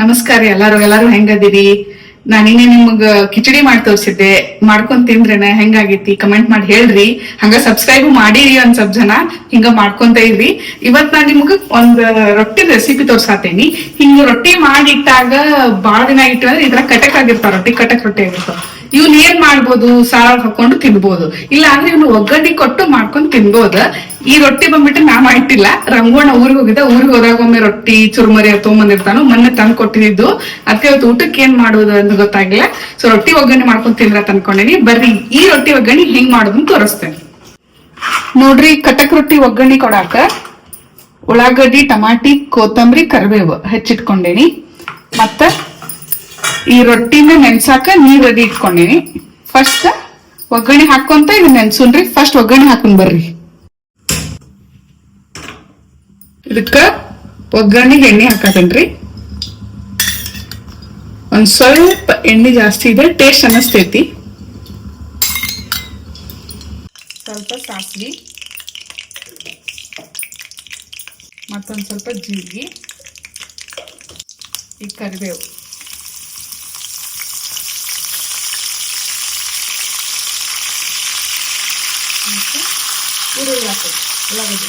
ನಮಸ್ಕಾರ ಎಲ್ಲಾರು ಎಲ್ಲಾರು ಹೆಂಗದಿರಿ? ನಾನು ನಿನ್ನೆ ನಿಮಗ ಕಿಚಡಿ ಮಾಡಿ ತೋರಿಸಿದ್ದೆ. ಮಾಡ್ಕೊಂಡ್ ತಿಂದ್ರೇನ, ಹೆಂಗಾಗೈತಿ? ಕಮೆಂಟ್ ಮಾಡಿ ಹೇಳ್ರಿ. ಹಂಗ ಸಬ್ಸ್ಕ್ರೈಬ್ ಮಾಡಿರಿ ಒಂದ್ ಸ್ವಲ್ಪ ಜನ, ಹಿಂಗ ಮಾಡ್ಕೊಂತ ಇರ್ರಿ. ಇವತ್ ನಾನ್ ನಿಮ್ಗ ಒಂದ್ ರೊಟ್ಟಿ ರೆಸಿಪಿ ತೋರ್ಸಾತೇನಿ. ಹಿಂಗ ರೊಟ್ಟಿ ಮಾಡಿಟ್ಟಾಗ ಬಾಳ ದಿನ ಇಟ್ಟು ಅಂದ್ರೆ ಇದ್ರ ಕಟಕ್ ಆಗಿರ್ತಾವ, ರೊಟ್ಟಿ ಕಟಕ್ ರೊಟ್ಟಿ ಆಗಿರ್ತಾವ. ಇವ್ನ ಏನ್ ಮಾಡ್ಬೋದು? ಸಾರ ಹಾಕೊಂಡು ತಿನ್ಬೋದು. ಇಲ್ಲ ಅಂದ್ರೆ ಇವ್ನು ಒಗ್ಗರಣೆ ಕೊಟ್ಟು ಮಾಡ್ಕೊಂಡು ತಿನ್ಬೋದ. ಈ ರೊಟ್ಟಿ ಬಂದ್ಬಿಟ್ಟು ನಾ ಮಾಡಿಟ್ಟಿಲ್ಲ ರಂಗೋಣ ಊರಿಗೆ ಹೋಗಿದ್ದ. ಊರಿಗೆ ಹೋದಾಗ ಒಮ್ಮೆ ರೊಟ್ಟಿ ಚುರುಮರಿ ತೊಗೊಂಬಂದಿರ್ತಾನು, ಮೊನ್ನೆ ತಂದು ಕೊಟ್ಟಿದ್ದು. ಅದಕ್ಕೆ ಇವತ್ತು ಊಟಕ್ಕೆ ಏನ್ ಮಾಡೋದು ಅಂತ ಗೊತ್ತಾಗಿಲ್ಲ ಸೊ ರೊಟ್ಟಿ ಒಗ್ಗರಣೆ ಮಾಡ್ಕೊಂಡು ತಿಂದ್ರ ಅನ್ಕೊಂಡಿನಿ ಬರ್ರಿ, ಈ ರೊಟ್ಟಿ ಒಗ್ಗರಣೆ ಹೆಂಗ್ ಮಾಡೋದನ್ನ ತೋರಿಸ್ತೇನೆ. ನೋಡ್ರಿ, ಕಟಕ್ ರೊಟ್ಟಿ ಒಗ್ಗರಣೆ ಕೊಡಾಕ ಉಳ್ಳಾಗಡ್ಡಿ, ಟಮಾಟಿ, ಕೊತ್ತಂಬರಿ, ಕರಿಬೇವು ಹೆಚ್ಚಿಟ್ಕೊಂಡೇನಿ. ಮತ್ತ ಈ ರೊಟ್ಟಿನ ನೆನ್ಸಾಕ ನೀರ್ ರೆಡಿ ಇಟ್ಕೊಂಡೇನಿ. ಫಸ್ಟ್ ಒಗ್ಗರಣೆ ಹಾಕೊಂತ ಇದನ್ನ ನೆನ್ಸುನ್ರಿ. ಫಸ್ಟ್ ಒಗ್ಗರಣೆ ಹಾಕೊಂಡ್ ಬರ್ರಿ. ಇದಕ್ಕ ಒಗ್ಗರಣೆಗೆ ಎಣ್ಣೆ ಹಾಕತೇನ್ರಿ. ಒಂದ್ ಸ್ವಲ್ಪ ಎಣ್ಣೆ ಜಾಸ್ತಿ ಇದೆ ಟೇಸ್ಟ್ ಅನ್ನಿಸ್ತೈತಿ. ಸ್ವಲ್ಪ ಸಾಸಿವೆ. ಮತ್ತೊಂದ್ ಸ್ವಲ್ಪ ಜೀರಿಗೆ. ಈ ಕರಿಬೇವು. ಮತ್ತೆ ಈರುಳ್ಳಿ ಹಾಕೋದು ಉಳ್ಳಾಗಡ್ಡಿ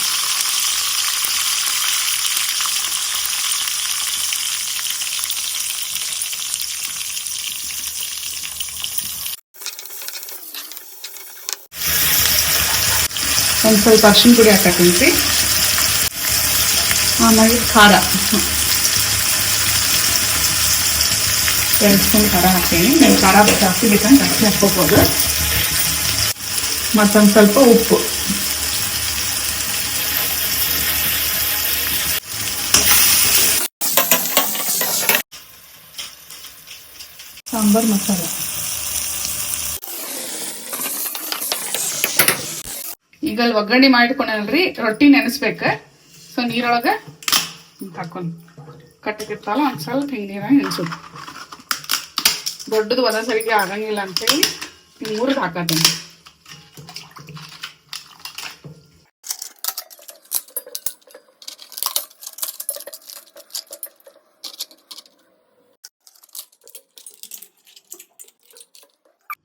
ಒಂದು ಸ್ವಲ್ಪ ಅರ್ಶಿನ ಪುಡಿ ಹಾಕತ್ತೀನಿ ಆಮೇಲೆ ಖಾರ ಎರಡು ಸ್ಪೂನ್ ಖಾರ ಹಾಕ್ತೀನಿ ನೀವು ಖಾರ ಜಾಸ್ತಿ ಬೇಕಂತ ಜಾಸ್ತಿ ಹಾಕ್ಕೋಬೋದು ಮತ್ತೊಂದು ಸ್ವಲ್ಪ ಉಪ್ಪು. ಸಾಂಬಾರ್ ಮಸಾಲ. ಈಗ ಅಲ್ಲಿ ಒಗ್ಗರಣೆ ಮಾಡಿಟ್ಕೊಂಡಲ್ರಿ ರೊಟ್ಟಿ ನೆನೆಸ್ಬೇಕು. ಸೊ, ನೀರೊಳಗ ಹಾಕೊಂಡು ಹಾಕೊಂಡ್ ಒಂದು ಸ್ವಲ್ಪ ಹಿಂಗೆ ನೀರಾಗ ನೆನೆಸೋದು ದೊಡ್ಡದು ಒಂದೊಂದು ಸರಿಗೆ ಆಗಂಗಿಲ್ಲ ಅಂತೇಳಿ ಹಿಂಗೆ ಹಾಕತೀನಿ.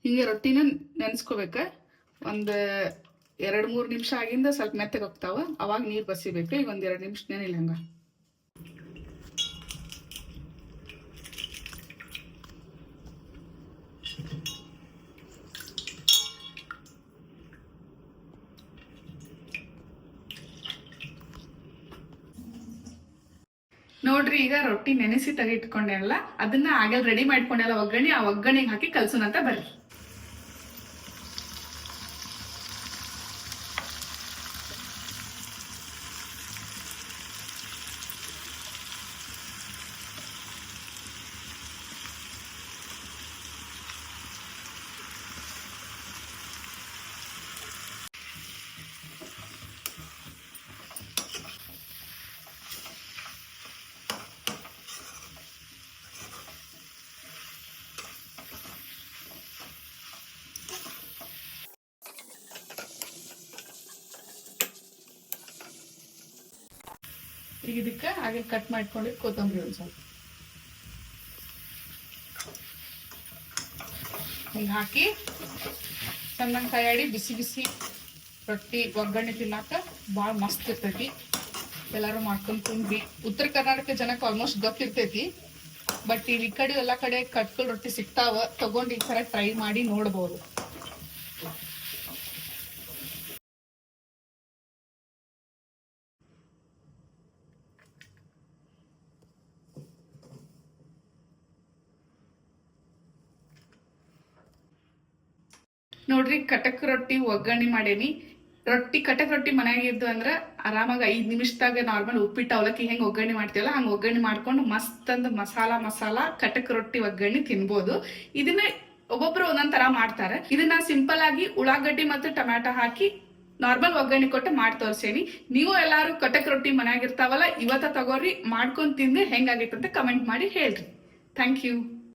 ಹಿಂಗೆ ರೊಟ್ಟಿನ ನೆನ್ಸ್ಕೋಬೇಕ. ಒಂದು ಎರಡು ಮೂರು ನಿಮಿಷ ಆಗಿಂದ ಸ್ವಲ್ಪ ಮೆತ್ತಗೆ ಹೋಗ್ತಾವ. ಅವಾಗ ನೀರು ಬಸಿಬೇಕು ಈಗ ಒಂದು ಎರಡು ನಿಮಿಷ ನೆನಿಲ್ಲ ಹಂಗ. ನೋಡ್ರಿ, ಈಗ ರೊಟ್ಟಿ ನೆನೆಸಿ ತೆಗಿಟ್ಕೊಂಡೆಲ್ಲ ಅದನ್ನ ಆಗಲ್ ರೆಡಿ ಮಾಡ್ಕೊಂಡೆಲ್ಲ ಒಗ್ಗರಣೆ? ಆ ಒಗ್ಗರಣೆಗೆ ಹಾಕಿ ಕಲ್ಸೋಣಂತ ಬರ್ರಿ. ಈಗ ಇದಕ್ಕೆ ಹಾಗೆ ಕಟ್ ಮಾಡ್ಕೊಂಡು ಕೊತ್ತಂಬರಿ ಒಂದು ಸ್ವಲ್ಪ. ಹಿಂಗೆ ಹಾಕಿ ಚೆನ್ನಾಗಿ ತಯಾರಿ ಬಿಸಿ ಬಿಸಿ ರೊಟ್ಟಿ, ಒಗ್ಗರಣೆ ತಿನ್ನಾಕ ಭಾಳ ಮಸ್ತ್ ಇರ್ತೈತಿ. ಎಲ್ಲರೂ ಮಾಡ್ಕೊಂಡು ತಿನ್ರಿ. ಉತ್ತರ ಕರ್ನಾಟಕ ಜನಕ್ಕೆ ಆಲ್ಮೋಸ್ಟ್ ಗೊತ್ತಿರ್ತೈತಿ. ಬಟ್ ಈ ಕಡೆ ಎಲ್ಲ ಕಡೆ ಕಟ್ಕಲ್ ರೊಟ್ಟಿ ಸಿಗ್ತಾವ. ತಗೊಂಡು ಈ ಥರ ಟ್ರೈ ಮಾಡಿ ನೋಡ್ಬೋದು. ನೋಡ್ರಿ ಕಟಕ್ ರೊಟ್ಟಿ ಒಗ್ಗರಣೆ ಮಾಡೇನಿ. ರೊಟ್ಟಿ ಕಟಕ್ ರೊಟ್ಟಿ ಮನ್ಯಾಗ ಇದ್ದು ಅಂದ್ರ ಆರಾಮಾಗಿ ಐದ್ ನಿಮಿಷದಾಗ ನಾರ್ಮಲ್ ಉಪ್ಪಿಟ್ಟು ಅವಲಕ್ಕಿ ಹೆಂಗ್ ಒಗ್ಗರಣೆ ಮಾಡ್ತೀವಲ್ಲ ಹಂಗ ಒಗ್ಗರಣೆ ಮಾಡ್ಕೊಂಡು ಮಸ್ತ್ ಅಂದ ಮಸಾಲ ಮಸಾಲ ಕಟಕ್ ರೊಟ್ಟಿ ಒಗ್ಗರಣೆ ತಿನ್ಬೋದು. ಇದನ್ನ ಒಬ್ಬೊಬ್ರು ಒಂದೊಂದ್ ತರ ಮಾಡ್ತಾರೆ. ಇದನ್ನ ಸಿಂಪಲ್ ಆಗಿ ಉಳ್ಳಾಗಡ್ಡಿ ಮತ್ತು ಟೊಮ್ಯಾಟೊ ಹಾಕಿ ನಾರ್ಮಲ್ ಒಗ್ಗರಣೆ ಕೊಟ್ಟು ಮಾಡಿ ತೋರ್ಸೇನಿ. ನೀವು ಎಲ್ಲಾರು ಕಟಕ್ ರೊಟ್ಟಿ ಮನ್ಯಾಗ ಇರ್ತಾವಲ್ಲ, ಇವತ್ತ ತಗೋರಿ, ಮಾಡ್ಕೊಂಡ್ ತಿಂದು ಅಂತ ಕಮೆಂಟ್ ಮಾಡಿ ಹೇಳ್ರಿ. Thank you.